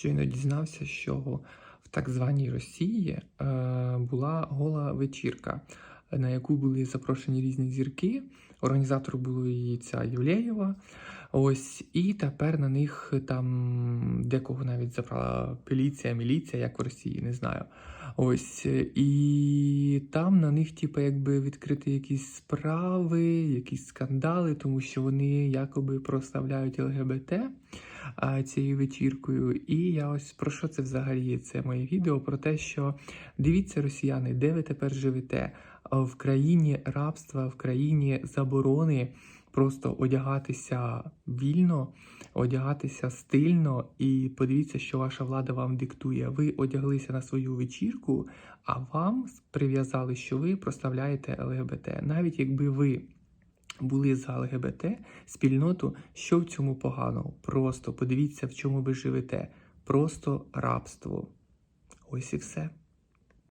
щойно дізнався, що в так званій Росії е, була гола вечірка, на яку були запрошені різні зірки. Організатором було її ця Євлеєва. Ось, і тепер на них там декого навіть забрала поліція, міліція, як в Росії, не знаю. Ось, і там на них, типу, якби відкрити якісь справи, якісь скандали, тому що вони якоби прославляють ЛГБТ цією вечіркою. І я ось про що це взагалі? Це моє відео про те, що дивіться, росіяни, де ви тепер живете? В країні рабства, в країні заборони просто одягатися вільно, одягатися стильно, і подивіться, що ваша влада вам диктує. Ви одяглися на свою вечірку, а вам прив'язали, що ви прославляєте ЛГБТ. Навіть якби ви були за ЛГБТ спільноту, що в цьому поганого? Просто подивіться, в чому ви живете. Просто рабство. Ось і все.